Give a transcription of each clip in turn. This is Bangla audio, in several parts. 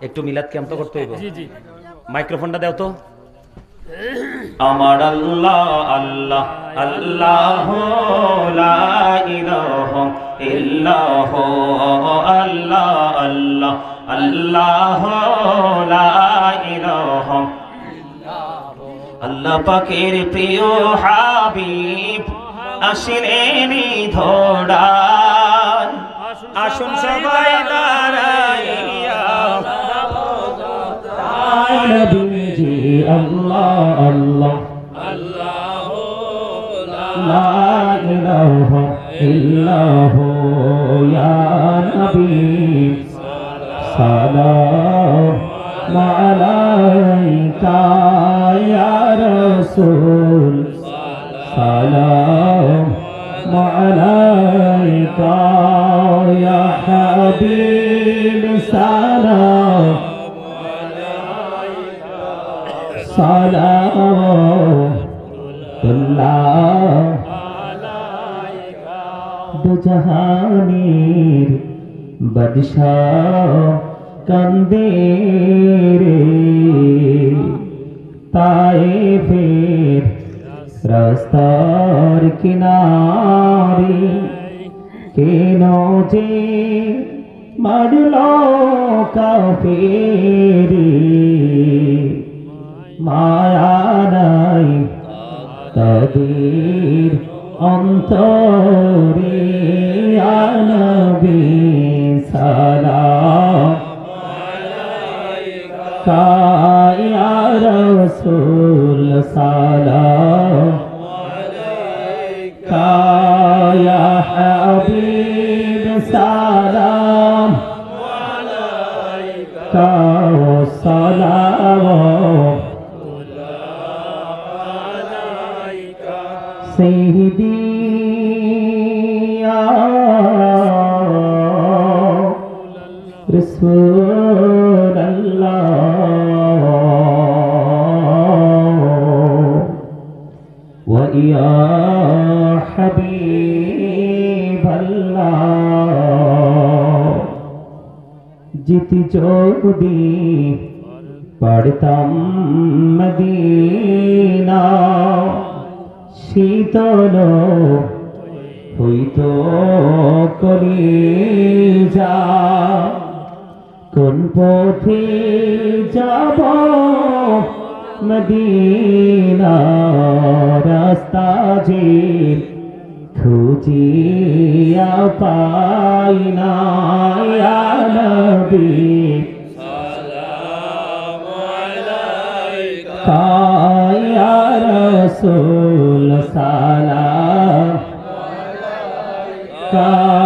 একটু মিলাদ ক্যাম্প তো করতে হইব। জি জি। মাইক্রোফোনটা দাও তো। আমার আল্লাহ আল্লাহ আল্লাহ লা ইলাহা ইল্লাহ আল্লাহ আল্লাহ আল্লাহ লা ইলাহা আল্লাহ পাকের প্রিয় হাবিব আসিলেন ধোড়ায়। আসুন সবাই দাঁড়াইয়া নবীজি আল্লাহ আল্লাহ লা ইলাহা ইল্লাহু ইয়া নবী সালাম আলাইকা ইয়া রাসূল সালাম আলাইকা ইয়া হাবিব সালাম সালাম দুজাহানের বাদশাহ কান্দে রে তায়েফের রাস্তার কিনারে কেন যে মারল কাফেরি মায়া নাই তাদের অন্তরে আনবি সালাম কায়া রসুল সালাম। কায়া হাবিব সালাম। কাও সালাম। رسول الله ويا حبيب الله জিতি যদি পড়তাম মদিনা শীতল হইত করি যা কোন পথে যাব? মদিনা রাস্তা যে খুঁজিয়া পাই না নবী। পায়া রসুল সালা কা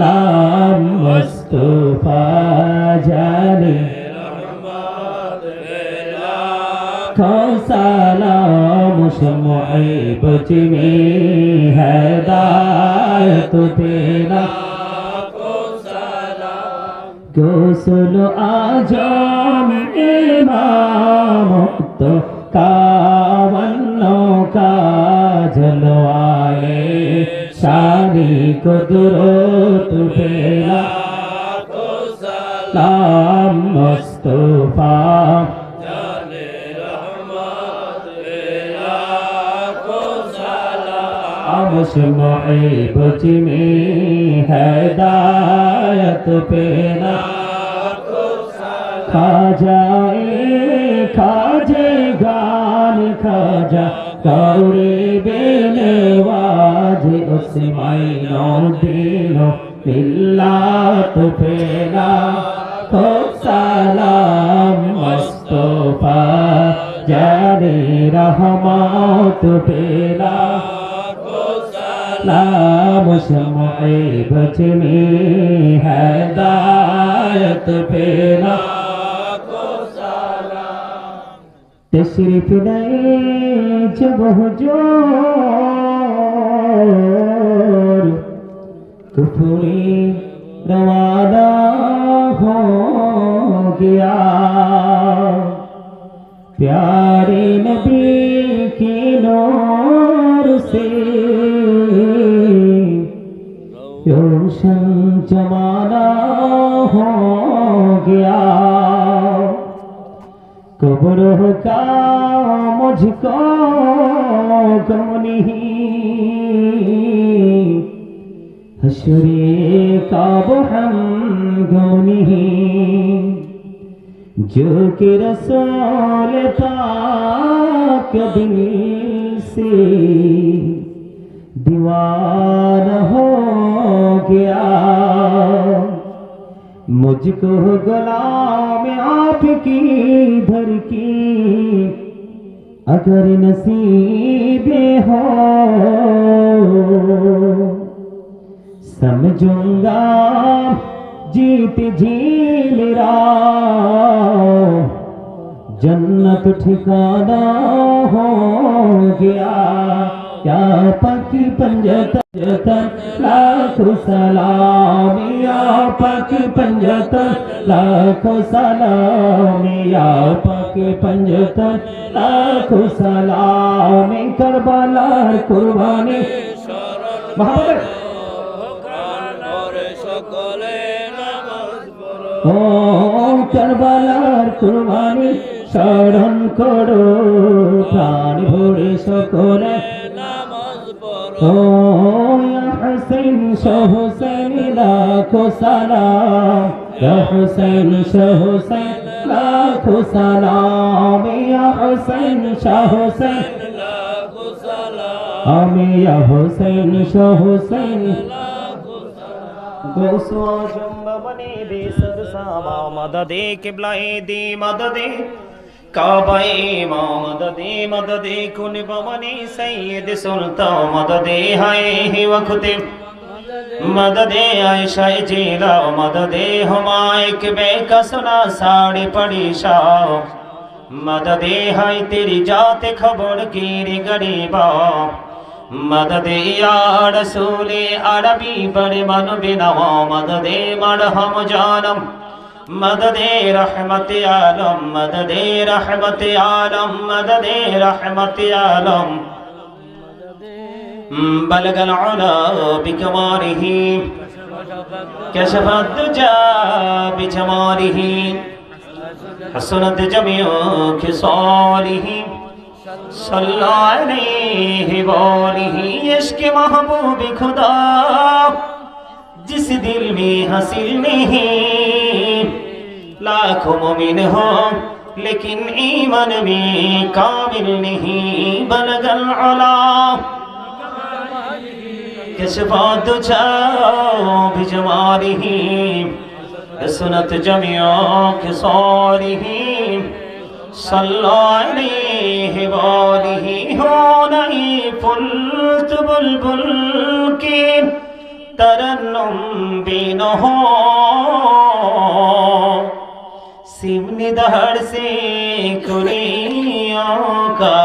নাম মুস্তফা জানি। সালাম মুসমাইব জিমি হেদায়ত তেরা গোসল আজম ইমাম তো কা শানি কুদরত বেলা সালাম মুস্তফা। আমস মুহিব জিমি হেদায়ত পেনা খাজায়ে খাজে গান খাজা। কৌরে বেনওয়াজ উসমাই নো দিনো মিল্লাত পেনা তো সালাম মস্ত জানে রহমত পেলা سلام شمعی بچنی ہدایت پیلا तशरीफ़ दे जब ज़ोर कुफरी रवादा हो गया। प्यार कब्र का मुझको गम नहीं हशरे का वो हम गम नहीं जो कि रसूल पाक दिल से दीवाना हो गया मुझको गुलाम आपकी धर की अगर नसीब हो, समझूँगा जीत मेरा जन्नत ठिकाना हो गया। क्या पकी पंजतन लाखों सलाम या पकी पंजतन लाखों सलाम या पकी पंजतन लाखों सलाम करबला कुर्बानी मोहम्मद ও কারবালার কুরবানি স্মরণ করো প্রাণ ভরে সকলে حسين شحسين لاکھو سلام یا حسین شحسین لاکھو سلام یا حسین شحسین لاکھو سلام یا حسین شحسین لاکھو سلام گوسو جنب منی بی سر ساما مدد قبلہ دی مدد কাবাই মদদে মদদে কুল বমনি সৈয়দ সুলতান, মদদে হায় হি ওয়াক্তে। মদদে আয়শায় জিলাও মদদে হুমায়ক বেকসনা সাড়ে পড়ি শাও মদদে হায় তেরি জাতে খবর গির গরিবা। মদদে ইয়া রসূলে, আরবি পর মন বিনাও মদদে মরহম জানম। मददे रहमत आलम, मददे रहमत आलम, मददे रहमत आलम। बलग बिकमारिह। कशफत बिजमारिह। हसनत जमियो खिसालिह सल्लल्लाहु अलैहि वालिह इश्क महबूब खुदा। जिस दिल में हसी नहीं। लाखों मोमिन हो लेकिन ईमान में काबिल नहीं बलगल अला किस बात जाओ भिजवारी सुनत जमियो खिसौरी सल्लाह वाली हो नहीं फुलत बुलबुल के तरन्नुम बिन हो सिमनी दहर से कुरियों का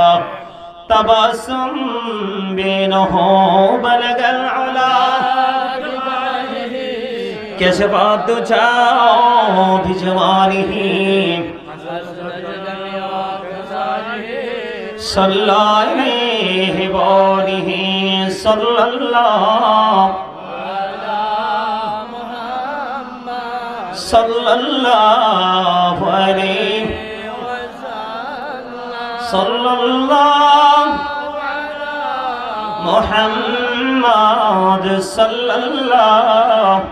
तबसुम बेन हो बलगल अला। कैसे बात जाओ भिजवानी सल्लल्लाहु। صلى الله عليه صلى الله محمد صلى الله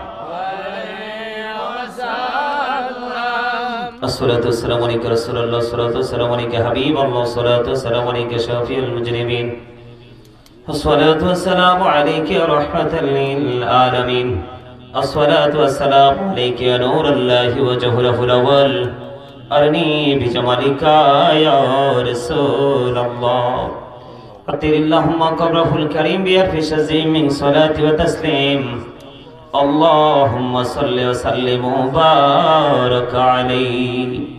الصلاة والسلام عليك رسول الله الصلاة والسلام عليك حبيب الله الصلاة والسلام عليك شافي المجرمين الصلاة والسلام عليك رحمة للعالمين. الصلاة والسلام عليك يا نور الله وجهه الأول أرني بجمالك يا رسول الله أطر اللهم قبره الكريم بألف شزيم من صلاة وتسليم اللهم صل وسلم وبارك عليه